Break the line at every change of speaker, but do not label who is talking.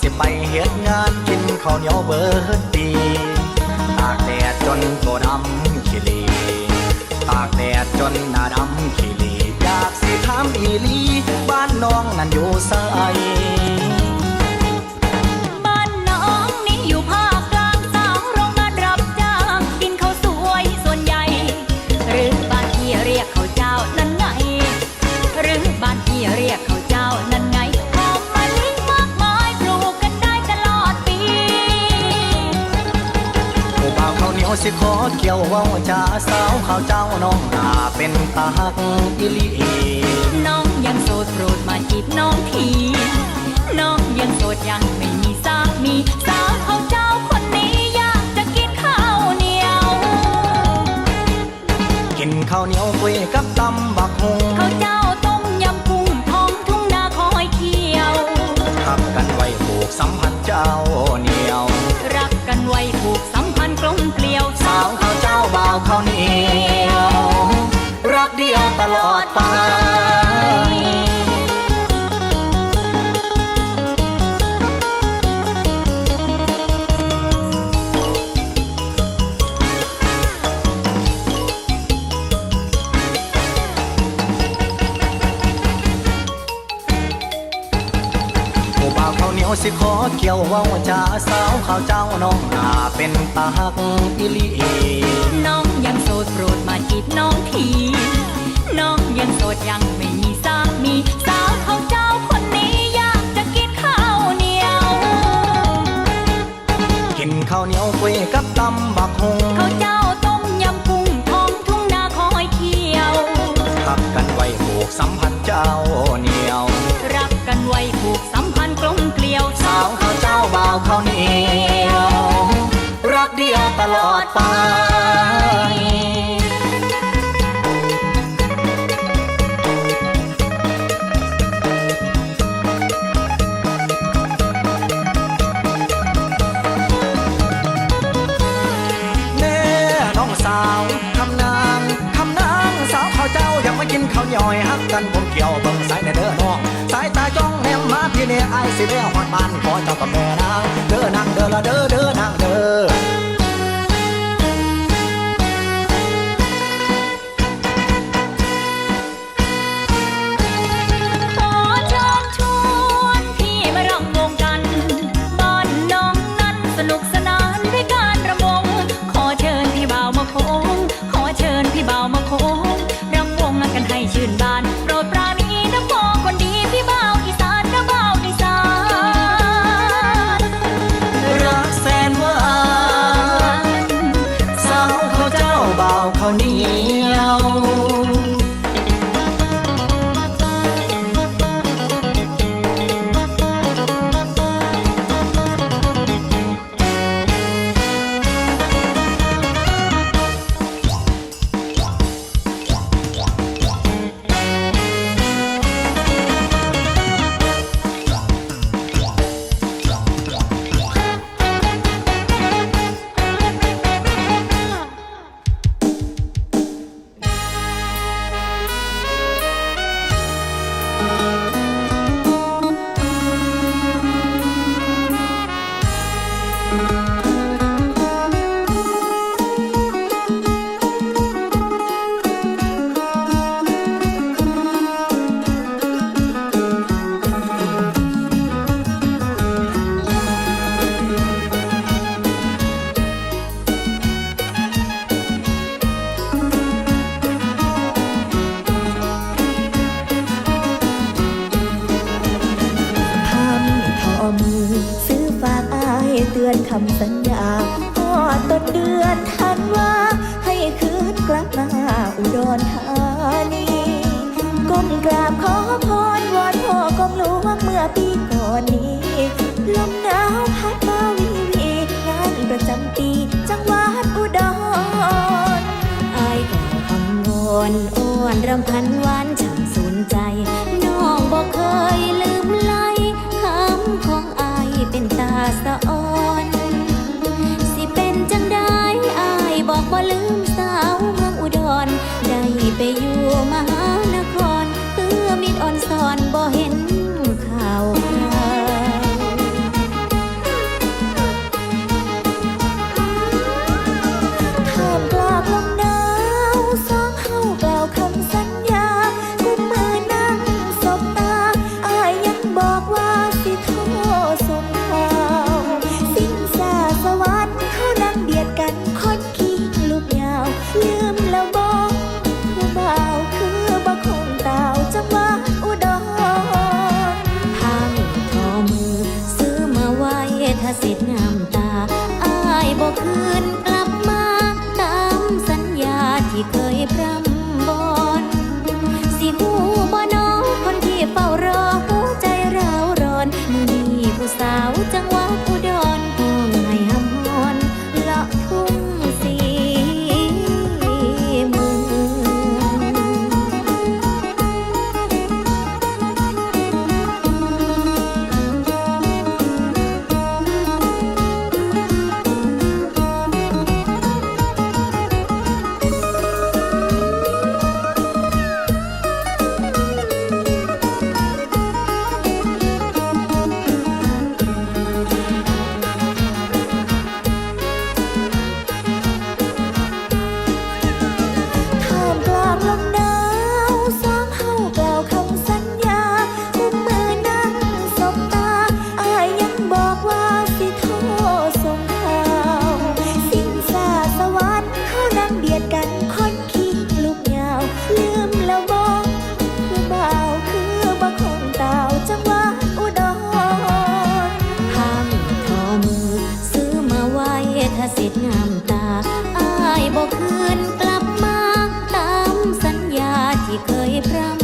สิไปเหตุงานกินข้าวเหนียวเบิดปีตากแดดจนตัวดำขี้เหลีตากแดดจนหน้าดำขี้เหลีอยากสิถามอีลีบ้านน้องนั่นอยู่ไส
สิขอเกี่ยวเว่า
จ้าสาวข้าวเจ้าน้องนาเป็นตาหักอีหลี
น้องยังโสดโปรดมาจีบน้องที น้องยังโสดยัง ยว
สิขอเกี่ยวเว่าจาสาวข้าวเจ้าน้องนาเป็นตาหักอีหลี
น้องยังโสดโปรดมาจีบน้องที น้องยังโสดยังไม่มีสาว เจ้าอยากมา
กินข้าวหยวให้ฮักกันผมเกี่ยวเบิ่งสายในเด้อน้องสายตาจ้องแนมมาพี่เนี่ยไอ้ายสิเลี้ยวฮอดบ้านขอเจ้ากับแม่นางเด้อนางเด้อละเด้อเด้อนางเด้อ
มือ
ซื้อฝากอายเตือนคำสัญญาพอต้นเดือนทันว่า ให้คืนกลับมาอุดรธานีก้มกราบขอพรวอนพ่อกองหลวงเมื่อปีก่อนนี้ลมหนาวพัดมาวีวีงานประจำปีจังหวัดอุดรอายกล่คำวอนอ้อนรำพันหวา ขสิทธิ์งามตา อ้ายบ่คือ ถ้าสิทธิ์งามตาอ้ายบอกคืนกลับมา ตามสัญญาที่เคยพร่ำ